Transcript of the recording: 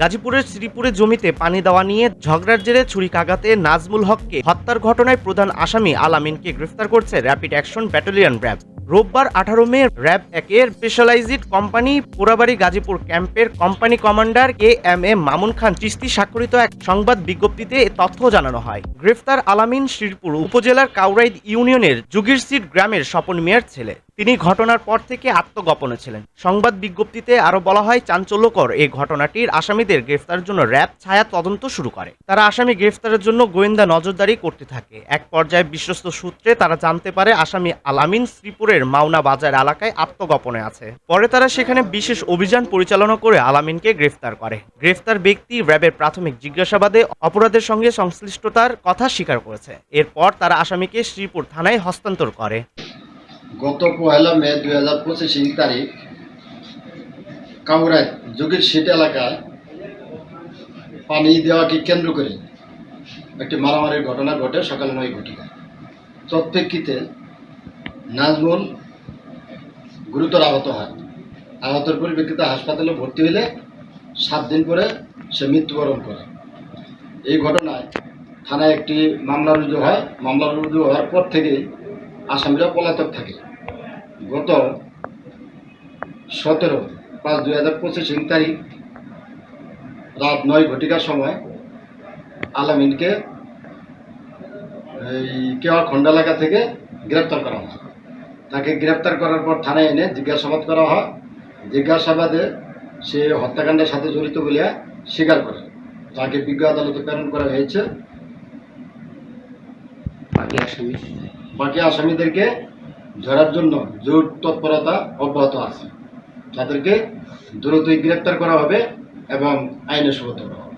গাজীপুরের শ্রীপুরে জমিতে পানি দেওয়া নিয়ে ঝগড়ার জেরে ছুরিকাঘাতে নাজমুল হককে হত্যার ঘটনায় প্রধান আসামি আলামিনকে গ্রেফতার করছে র্যাপিড অ্যাকশন ব্যাটালিয়ন র্যাব। রোববার আঠারো মে র্যাব একের স্পেশালাইজড কোম্পানি পোড়াবাড়ি গাজীপুর ক্যাম্পের company commander K M A Mamun Khan Chisti স্বাক্ষরিত এক সংবাদ বিজ্ঞপ্তিতে তথ্য জানানো হয়। গ্রেফতার আলামিন শ্রীপুর উপজেলার কাউরাইদ ইউনিয়নের যুগিরসিট গ্রামের স্বপন মিয়ার ছেলে। তিনি ঘটনার পর থেকে আত্মগোপনে ছিলেন। সংবাদ বিজ্ঞপ্তিতে আরও বলা হয়, চাঞ্চল্যকর এই ঘটনাটির আসামিদের গ্রেফতারের জন্য র্যাব ছায়া তদন্ত শুরু করে। তারা আসামি গ্রেফতারের জন্য গোয়েন্দা নজরদারি করতে থাকে। এক পর্যায়ে বিশ্বস্ত সূত্রে তারা জানতে পারে, আসামি আলামিন শ্রীপুরের মাওনা বাজার এলাকায় আত্মগোপনে আছে। পরে তারা সেখানে বিশেষ অভিযান পরিচালনা করে আলামিনকে গ্রেফতার করে। গ্রেফতার ব্যক্তি র্যাবের প্রাথমিক জিজ্ঞাসাবাদে অপরাধের সঙ্গে সংশ্লিষ্টতার কথা স্বীকার করেছে। এরপর তারা আসামিকে শ্রীপুর থানায় হস্তান্তর করে। গত পয়লা মে দুই হাজার পঁচিশ তারিখ কামরায় যোগীর সিট এলাকায় পানি দেওয়াকে কেন্দ্র করে একটি মারামারির ঘটনা ঘটে, সকাল নয় ঘটিকা তৎপ্রেক্ষিতে নাজমুল গুরুতর আহত হয়। আহতের পরিপ্রেক্ষিতে হাসপাতালে ভর্তি হলে সাত দিন পরে সে মৃত্যুবরণ করে। এই ঘটনায় থানায় একটি মামলা রুজু হয়। মামলা রুজু হওয়ার পর থেকেই আসামিরা পলাতক থাকে। গত সতেরো পাঁচ দুই হাজার পঁচিশ তারিখ রাত নয় ঘটিকার সময় আলামিনকে এই কেওয়া খন্ড এলাকা থেকে গ্রেপ্তার করা হয়। তাকে গ্রেপ্তার করার পর থানায় এনে জিজ্ঞাসাবাদ করা হয়। জিজ্ঞাসাবাদে সে হত্যাকাণ্ডের সাথে জড়িত বলিয়া স্বীকার করে। তাকে বিজ্ঞ আদালতে প্রেরণ করা হয়েছে। বাকি বাকি আসামিদেরকে ধরার জন্য জোর তৎপরতা অব্যাহত আছে। তাদেরকে দ্রুতই গ্রেপ্তার করা হবে এবং আইনে সুবদ্ধ করা হবে।